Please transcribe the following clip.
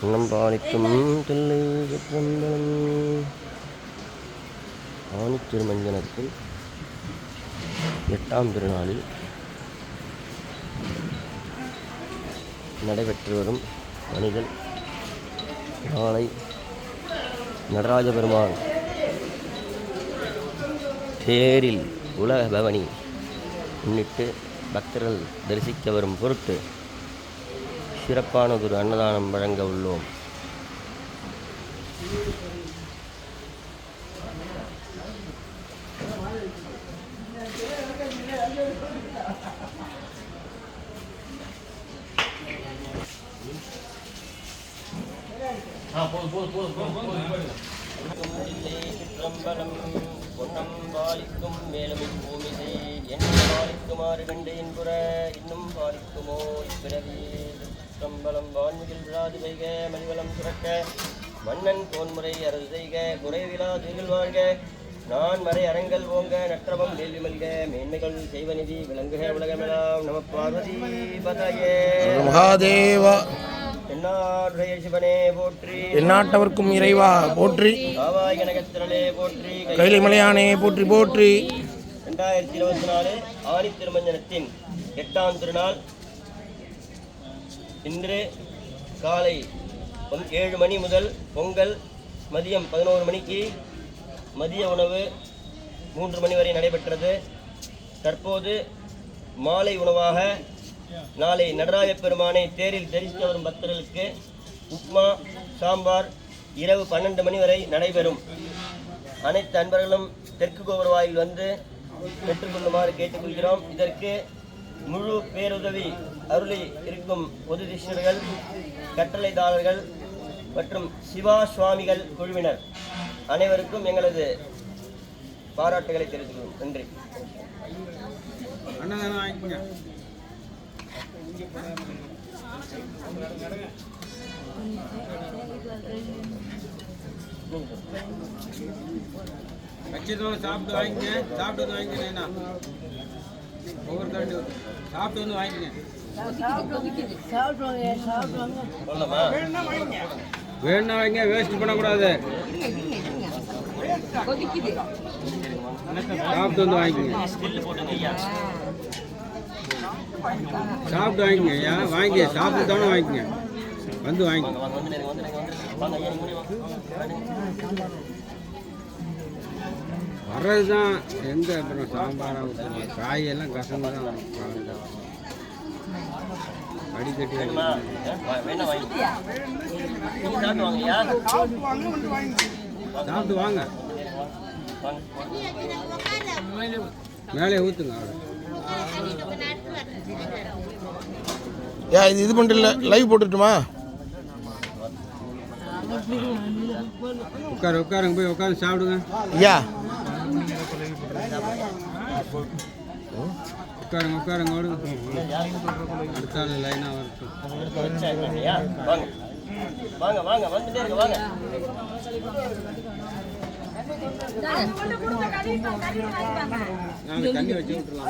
அன்னம் பாலிக்கும் தில்லை சிற்றம்பலம் திருமஞ்சனத்தில் எட்டாம் திருநாளில் நடைபெற்று வரும் மனிதன் நாளை நடராஜ பெருமான் தேரில் உலக பவனி முன்னிட்டு பக்தர்கள் தரிசிக்க வரும் பொருட்டு சிறப்பானதொரு அன்னதானம் வழங்க உள்ளோம். சிற்றம்பலம் பொன்னம் பாலிக்கும் மேலும் பாலிக்குமாறு கண்டேன் புற இன்னும் பாலிக்குமோ இப்பிறவி சிற்றம்பலம் வான்மிகில் விழாது செய்க மலிவலம் சுரக்க மன்னன் போன்முறை அரசு செய்க குறைவிலா திகழ் வாழ்க. நான் மறை அரங்கல் ஓங்க நற்றவம் வேள்வி மல்க மேன்மைகள் செய்வநிதி விளங்குக உலகமெல்லாம் நம பார்வதி பதயே மகாதேவா. என்னாடுடைய சிவனே போற்றி. எந்நாட்டவர்க்கும் இறைவா போற்றி. காவாய் கனகத்திரளே போற்றி. கைலைமலையானே போற்றி போற்றி. ரெண்டாயிரத்தி இருபத்தி நாலு ஆடி திருமஞ்சனத்தின் எட்டாம் திருநாள் இன்று காலை ஏழு மணி முதல் பொங்கல் மதியம் பதினோரு மணிக்கு மதிய உணவு மூன்று மணி வரை நடைபெற்றது. தற்போது மாலை உணவாக நாளை நடராஜ பெருமானை தேரில் தரிசித்து வரும் பக்தர்களுக்கு உப்மா சாம்பார் இரவு பன்னெண்டு மணி வரை நடைபெறும். அனைத்து அன்பர்களும் தெற்கு கோபுரவாயில் வந்து பெற்றுக்கொள்ளுமாறு கேட்டுக்கொள்கிறோம். இதற்கு முழு பேருதவி அருளி இருக்கும் பொது சிஷ்யர்கள் கட்டளைதாரர்கள் மற்றும் சிவா சுவாமிகள் குழுவினர். அனைவருக்கும் எங்களது பாராட்டுகளை தெரிவித்துள்ளோம் நன்றி. கச்சிதமாக சாப்பிட்டு வாங்கிங்க சாப்பிட்டு வந்து வாங்கிங்க என்ன ஒவ்வொரு கண்டு சாப்பிட்டு வந்து வாங்கிக்கங்க சொல்லலாமா வேணும்னா வாங்க வேஸ்ட் பண்ணக்கூடாது. சாப்பிட்டு வந்து வாங்கிக்கங்க சாப்பிட்டு வாங்கிங்க ஐயா. வாங்கி சாப்பிட்டு தானே வாங்கிக்கங்க வந்து வாங்கிக்கோங்க வர்றது தான் எங்கே அப்புறம் சாம்பாராக ஊற்றுங்க காயெல்லாம் கசந்து தான் வரும். அடிக்கட்டி வேணுமா வா- வேணா வாங்கி. நீங்க சாப்பிட்டு வாங்க. மேலே ஊற்றுங்க யா இது இது பண்ணிட்டு லைவ் போட்டுட்டுமா? உட்காரு உட்காருங்க போய் உட்காந்து சாப்பிடுங்க. ஐயா உட்காருங்க உட்காருங்க ஓடுங்க அடுத்த ஆள் லைனாக வரட்டும். வாங்க வாங்க வாங்க வந்துட்டே இருங்க வாங்க. நாங்கள் தண்ணி வச்சு விட்டுருலாம்